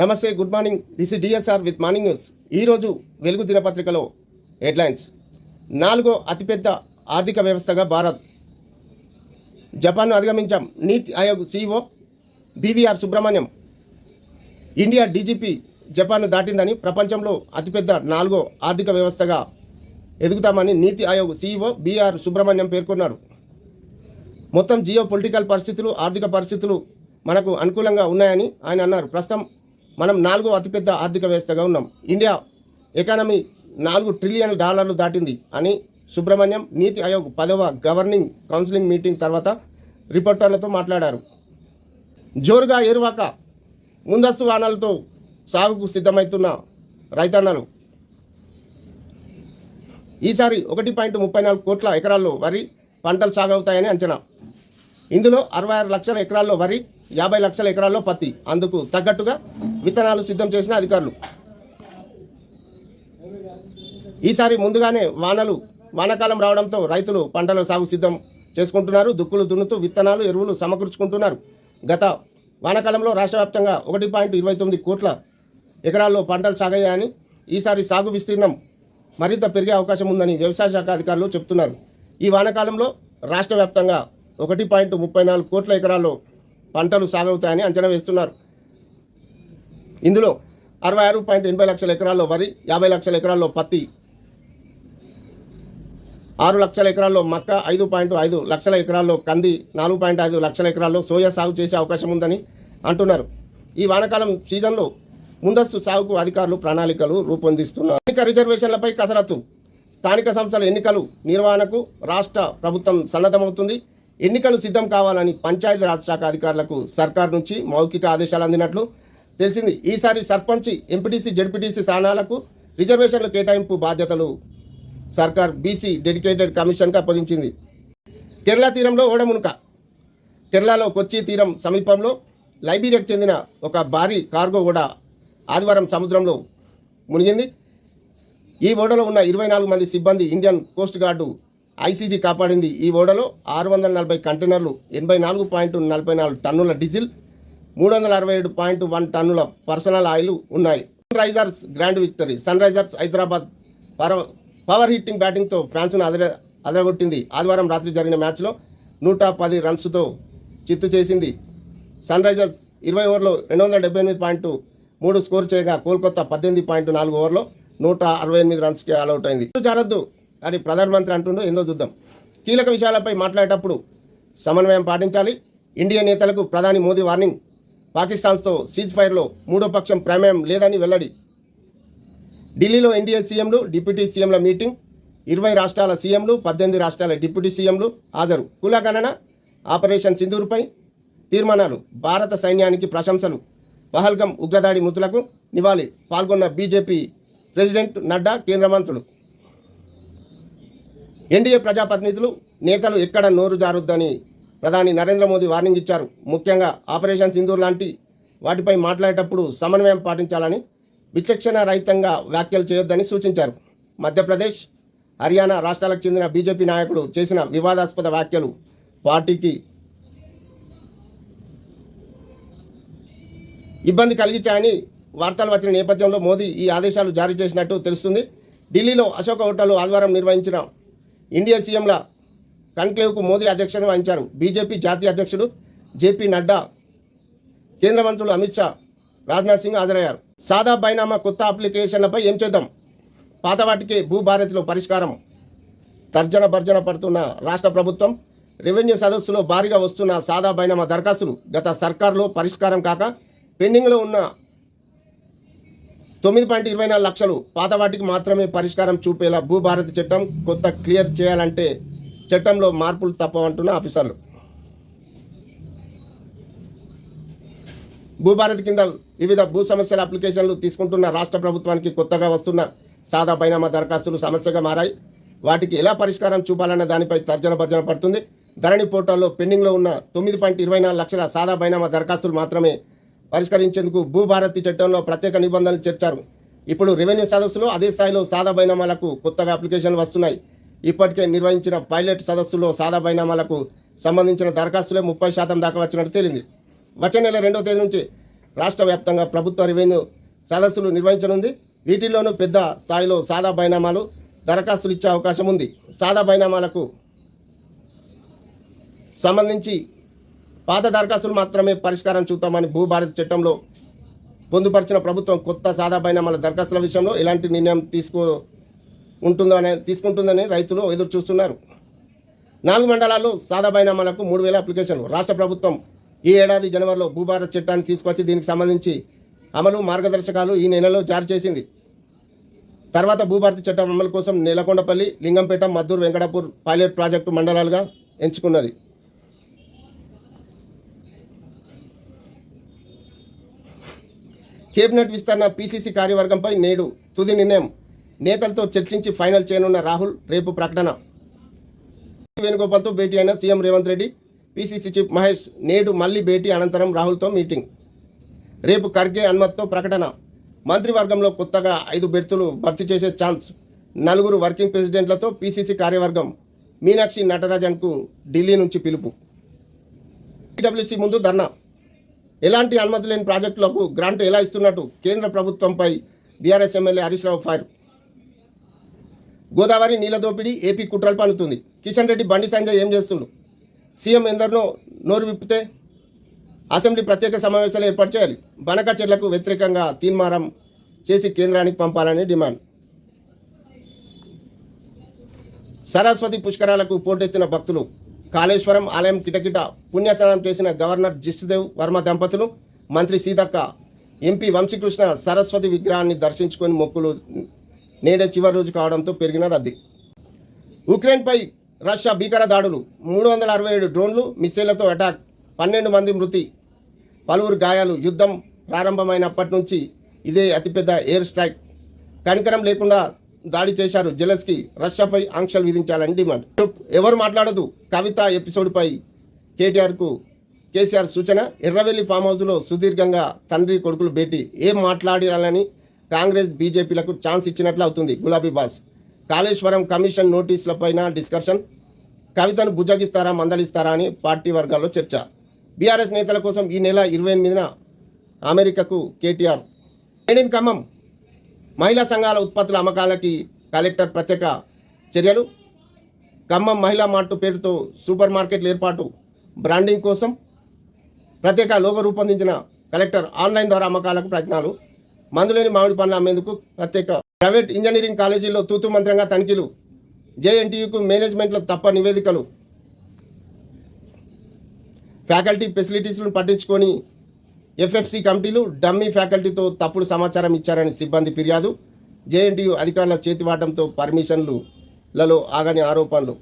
నమస్తే good morning. This is DSR with morning news ఈరోజు వెలుగు దినపత్రికలో హెడ్లైన్స్. నాలుగో అతిపెద్ద ఆర్థిక వ్యవస్థగా భారత్. జపాన్ను అధిగమించాం Niti Aayog CEO BVR Subrahmanyam. India DGP జపాన్ను దాటిందని ప్రపంచంలో అతిపెద్ద నాలుగో ఆర్థిక వ్యవస్థగా ఎదుగుతామని నీతి ఆయోగ్ సీఈఓ బీఆర్ సుబ్రహ్మణ్యం పేర్కొన్నారు. మొత్తం జియో పొలిటికల్ పరిస్థితులు ఆర్థిక పరిస్థితులు మనకు అనుకూలంగా ఉన్నాయని ఆయన అన్నారు. ప్రస్తుతం మనం నాలుగో అతిపెద్ద ఆర్థిక వ్యవస్థగా ఉన్నాం. ఇండియా ఎకానమీ నాలుగు ట్రిలియన్ డాలర్లు దాటింది అని సుబ్రహ్మణ్యం నీతి ఆయోగ్ పదవ గవర్నింగ్ కౌన్సిలింగ్ మీటింగ్ తర్వాత రిపోర్టర్లతో మాట్లాడారు. జోరుగా ఏరువాక ముందస్తు వాహనాలతో సాగుకు సిద్ధమవుతున్న రైతన్నలు. ఈసారి ఒకటి పాయింట్ ముప్పై నాలుగు కోట్ల ఎకరాల్లో వరి పంటలు సాగవుతాయని అంచనా. ఇందులో అరవై ఆరు లక్షల ఎకరాల్లో వరి యాభై లక్షల ఎకరాల్లో పత్తి. అందుకు తగ్గట్టుగా విత్తనాలు సిద్ధం చేసిన అధికారులు. ఈసారి ముందుగానే వానలు వానాకాలం రావడంతో రైతులు పంటల సాగు సిద్ధం చేసుకుంటున్నారు. దుక్కులు దున్నుతూ విత్తనాలు ఎరువులు సమకూర్చుకుంటున్నారు. గత వానాకాలంలో రాష్ట్ర వ్యాప్తంగా ఒకటి పాయింట్ ఇరవై తొమ్మిది కోట్ల ఎకరాల్లో పంటలు సాగయ్యాయని ఈసారి సాగు విస్తీర్ణం మరింత పెరిగే అవకాశం ఉందని వ్యవసాయ శాఖ అధికారులు చెబుతున్నారు ఈ వానాకాలంలో రాష్ట్ర వ్యాప్తంగా ఒకటి పాయింట్ ముప్పై నాలుగు కోట్ల ఎకరాల్లో పంటలు సాగవుతాయని అంచనా వేస్తున్నారు. ఇందులో అరవై ఆరు పాయింట్ ఎనభై లక్షల ఎకరాల్లో వరి యాభై లక్షల ఎకరాల్లో పత్తి ఆరు లక్షల ఎకరాల్లో మక్క ఐదు పాయింట్ ఐదు లక్షల ఎకరాల్లో కంది నాలుగు పాయింట్ ఐదు లక్షల ఎకరాల్లో సోయా సాగు చేసే అవకాశం ఉందని అంటున్నారు. ఈ వానాకాలం సీజన్లో ముందస్తు సాగుకు అధికారులు ప్రణాళికలు రూపొందిస్తున్నారు. స్థానిక రిజర్వేషన్లపై కసరత్తు. స్థానిక సంస్థల ఎన్నికలు నిర్వహణకు రాష్ట్ర ప్రభుత్వం సన్నద్ధమవుతుంది. ఎన్నికలు సిద్ధం కావాలని పంచాయతీ శాఖ అధికారులకు సర్కార్ నుంచి మౌఖిక ఆదేశాలు అందినట్లు తెలిసింది. ఈసారి సర్పంచ్ ఎంపీటీసీ జడ్పీటీసీ స్థానాలకు రిజర్వేషన్ల కేటాయింపు బాధ్యతలు సర్కార్ బీసీ డెడికేటెడ్ కమిషన్గా అప్పగించింది. కేరళ తీరంలో ఓడమునుక. కేరళలో కొచ్చి తీరం సమీపంలో లైబీరియాకు చెందిన ఒక భారీ కార్గో ఓడ ఆదివారం సముద్రంలో మునిగింది. ఈ ఓడలో ఉన్న ఇరవై నాలుగు మంది సిబ్బంది ఇండియన్ కోస్ట్ గార్డు ఐసీజీ కాపాడింది. ఈ ఓడలో ఆరు వందల నలభై కంటైనర్లు ఎనభై నాలుగు పాయింట్ నలభై నాలుగు టన్నుల డీజిల్ మూడు వందల అరవై ఏడు పాయింట్ వన్ టన్నుల పర్సనల్ ఆయిల్ ఉన్నాయి. Sunrisers grand victory. Sunrisers Hyderabad power power hitting బ్యాటింగ్తో ఫ్యాన్స్ను అదర అదరగొట్టింది. ఆదివారం రాత్రి జరిగిన మ్యాచ్లో నూట పది రన్స్తో చిత్తు చేసింది. సన్ రైజర్స్ ఇరవై ఓవర్లో రెండు వందల డెబ్బై ఎనిమిది పాయింట్ మూడు స్కోర్ చేయగా కోల్కతా పద్దెనిమిది పాయింట్ నాలుగు ఓవర్లో నూట అరవై ఎనిమిది రన్స్కి ఆల్అవుట్ అయింది. జారద్దు అని ప్రధానమంత్రి అంటుండో ఏందో చూద్దాం. కీలక విషయాలపై మాట్లాడేటప్పుడు సమన్వయం పాటించాలి. ఇండియా నేతలకు ప్రధాని మోదీ వార్నింగ్. పాకిస్తాన్తో సీజ్ ఫైర్లో మూడో పక్షం ప్రమేయం లేదని వెల్లడి. ఢిల్లీలో ఎన్డీఏ సీఎంలు డిప్యూటీ సీఎంల మీటింగ్. ఇరవై రాష్ట్రాల సీఎంలు పద్దెనిమిది రాష్ట్రాల డిప్యూటీ సీఎంలు హాజరు. కులగణన ఆపరేషన్ సింధూర్పై తీర్మానాలు. భారత సైన్యానికి ప్రశంసలు. పహల్గం ఉగ్రదాడి మృతులకు నివాళి. పాల్గొన్న బీజేపీ ప్రెసిడెంట్ నడ్డా కేంద్ర మంత్రులు. ఎన్డీఏ ప్రజాప్రతినిధులు నేతలు ఎక్కడ నోరు జారుద్దని ప్రధాని నరేంద్ర మోదీ వార్నింగ్ ఇచ్చారు. ముఖ్యంగా ఆపరేషన్ సింధూర్ లాంటి వాటిపై మాట్లాడేటప్పుడు సమన్వయం పాటించాలని విచక్షణ రహితంగా వ్యాఖ్యలు చేయొద్దని సూచించారు. మధ్యప్రదేశ్ హర్యానా రాష్ట్రాలకు చెందిన బీజేపీ నాయకులు చేసిన వివాదాస్పద వ్యాఖ్యలు పార్టీకి ఇబ్బంది కలిగించాయని వార్తలు వచ్చిన నేపథ్యంలో మోదీ ఈ ఆదేశాలు జారీ చేసినట్టు తెలుస్తుంది. ఢిల్లీలో అశోక హోటల్ ఆదివారం నిర్వహించిన ఇండియా సీఎంల కన్క్లేవ్కు మోదీ అధ్యక్షత వహించారు. బీజేపీ జాతీయ అధ్యక్షుడు జేపీ నడ్డా కేంద్ర మంత్రులు అమిత్ షా రాజ్నాథ్ సింగ్ హాజరయ్యారు. సాదా బైనామా కొత్త అప్లికేషన్లపై ఏం చేద్దాం? పాత వాటికి భూభారతిలో పరిష్కారం. తర్జన భర్జన పడుతున్న రాష్ట్ర ప్రభుత్వం రెవెన్యూ సదస్సులో భారీగా వస్తున్న సాదా బైనామా దరఖాస్తులు గత సర్కార్లో పరిష్కారం కాక పెండింగ్లో ఉన్న తొమ్మిది పాయింట్ ఇరవై నాలుగు లక్షలు. పాత వాటికి మాత్రమే పరిష్కారం చూపేలా భూభారతి చట్టం కొత్త క్లియర్ చేయాలంటే చట్టంలో మార్పులు తప్పవంటున్న ఆఫీసర్లు. భూభారతి కింద వివిధ భూ సమస్యల అప్లికేషన్లు తీసుకుంటున్న రాష్ట్ర ప్రభుత్వానికి కొత్తగా వస్తున్న సాదా బైనామా దరఖాస్తులు సమస్యగా మారాయి. వాటికి ఎలా పరిష్కారం చూపాలన్న దానిపై తర్జన భర్జన పడుతుంది. ధరణి పోర్టల్లో పెండింగ్లో ఉన్న తొమ్మిది పాయింట్ ఇరవై నాలుగు లక్షల సాదా బైనామా దరఖాస్తులు మాత్రమే పరిష్కరించేందుకు భూభారతి చట్టంలో ప్రత్యేక నిబంధనలు చేర్చారు. ఇప్పుడు రెవెన్యూ సదస్సులో అదే స్థాయిలో సాదా బైనామాలకు కొత్తగా అప్లికేషన్లు వస్తున్నాయి. ఇప్పటికే నిర్వహించిన పైలట్ సదస్సులో సాదా బైనామాలకు సంబంధించిన దరఖాస్తులే ముప్పై శాతం దాకా వచ్చినట్టు తేలింది. వచ్చే నెల రెండవ తేదీ నుంచి రాష్ట్ర వ్యాప్తంగా ప్రభుత్వ రెవెన్యూ సదస్సులు నిర్వహించనుంది. వీటిల్లోనూ పెద్ద స్థాయిలో సాదా బైనామాలు దరఖాస్తులు ఇచ్చే అవకాశం ఉంది. సాదా బైనామాలకు సంబంధించి పాత దరఖాస్తులు మాత్రమే పరిష్కారం చూద్దామని భూభారత చట్టంలో పొందుపరిచిన ప్రభుత్వం కొత్త సాదా బైనామాల దరఖాస్తుల విషయంలో ఎలాంటి నిర్ణయం తీసుకో ఉంటుందో అనే తీసుకుంటుందని రైతులు ఎదురు చూస్తున్నారు. నాలుగు మండలాల్లో సాదా బైనామాలకు మూడు వేల అప్లికేషన్లు. రాష్ట్ర ప్రభుత్వం ఈ ఏడాది జనవరిలో భూభారత చట్టాన్ని తీసుకొచ్చి దీనికి సంబంధించి అమలు మార్గదర్శకాలు ఈ నెలలో జారీ చేసింది. తర్వాత భూభారతి చట్టం అమలు కోసం నేలకొండపల్లి లింగంపేట మద్దూరు వెంకటాపూర్ పైలట్ ప్రాజెక్టు మండలాలుగా ఎంచుకున్నది. కేబినెట్ విస్తరణ పీసీసీ కార్యవర్గంపై నేడు తుది నిర్ణయం. నేతలతో చర్చించి ఫైనల్ చేయనున్న రాహుల్ రేపు ప్రకటన. వేణుగోపాల్తో భేటీ అయిన CM Revanth Reddy PCC chief Mahesh నేడు మళ్ళీ భేటీ అనంతరం రాహుల్తో మీటింగ్. రేపు ఖర్గే అనుమతితో ప్రకటన. మంత్రివర్గంలో కొత్తగా ఐదు బెర్తులు భర్తీ చేసే ఛాన్స్. నలుగురు వర్కింగ్ ప్రెసిడెంట్లతో పీసీసీ కార్యవర్గం. మీనాక్షి నటరాజన్కు ఢిల్లీ నుంచి పిలుపు. టీడబ్ల్యూసీ ముందు ధర్నా. ఎలాంటి అనుమతి లేని ప్రాజెక్టులకు గ్రాంట్ ఎలా ఇస్తున్నట్టు కేంద్ర ప్రభుత్వంపై BRS MLA Harish Rao fire. Godavari నీళ్ళ దోపిడీ ఏపీ కుట్రలు పన్నుతుంది. కిషన్ రెడ్డి బండి సంజయ్ ఏం చేస్తుండు? సీఎం ఎందరినో నోరు విప్పితే అసెంబ్లీ ప్రత్యేక సమావేశాలు ఏర్పాటు చేయాలి. బనక చెర్లకు వ్యతిరేకంగా తీర్మానం చేసి కేంద్రానికి పంపాలని డిమాండ్. సరస్వతి పుష్కరాలకు పోటెత్తిన భక్తులు కాళేశ్వరం ఆలయం కిటకిట పుణ్యస్నానం చేసిన గవర్నర్ జిష్ణుదేవ్ వర్మ దంపతులు మంత్రి సీతక్క ఎంపీ వంశీకృష్ణ సరస్వతి విగ్రహాన్ని దర్శించుకొని మొక్కులు నేడే చివరి రోజు కావడంతో పెరిగిన రద్దీ. ఉక్రెయిన్పై రష్యా భీకర దాడులు మూడు వందల అరవై ఏడు డ్రోన్లు మిస్సైళ్ళతో అటాక్ పన్నెండు మంది మృతి పలువురు గాయాలు యుద్ధం ప్రారంభమైనప్పటి నుంచి ఇదే అతిపెద్ద ఎయిర్ స్ట్రైక్. కనికరం లేకుండా దాడి చేశారు. జెలెస్కి రష్యాపై ఆంక్షలు విధించాలని డిమాండ్. ఎవరు మాట్లాడదు. కవిత ఎపిసోడ్పై కేటీఆర్కు కేసీఆర్ సూచన ఎర్రవెల్లి ఫామ్ హౌస్లో సుదీర్ఘంగా తండ్రి కొడుకులు భేటీ. ఏం మాట్లాడాలని కాంగ్రెస్ బీజేపీలకు ఛాన్స్ ఇచ్చినట్లు అవుతుంది గులాబీ బాస్. కాళేశ్వరం కమిషన్ నోటీసులపైన డిస్కషన్. కవితను బుజ్జగిస్తారా మందలిస్తారా అని పార్టీ వర్గాల్లో చర్చ. బీఆర్ఎస్ నేతల కోసం ఈ నెల ఇరవై ఎనిమిదిన అమెరికాకు కేటీఆర్. మేడ్ ఖమ్మం. మహిళా సంఘాల ఉత్పత్తుల అమ్మకాలకి కలెక్టర్ ప్రత్యేక చర్యలు. ఖమ్మం మహిళా మార్టు పేరుతో సూపర్ మార్కెట్ల ఏర్పాటు బ్రాండింగ్ కోసం ప్రత్యేక లోగో రూపొందించిన కలెక్టర్ ఆన్లైన్ ద్వారా అమ్మకాలకు ప్రయత్నాలు. మందులేని మామిడి పండ్లు అమ్మేందుకు ప్రత్యేక ప్రైవేట్ ఇంజనీరింగ్ కాలేజీల్లో తూతు మంత్రంగా తనిఖీలు. జేఎన్టీయూకు మేనేజ్మెంట్లో తప్ప నివేదికలు. ఫ్యాకల్టీ ఫెసిలిటీస్ను పట్టించుకొని ఎఫ్ఎఫ్సి కమిటీలు డమ్మీ ఫ్యాకల్టీతో తప్పుడు సమాచారం ఇచ్చారని సిబ్బంది ఫిర్యాదు. జేఎన్టీయూ అధికారుల చేతివాటంతో పర్మిషన్లు లలో ఆగని ఆరోపణలు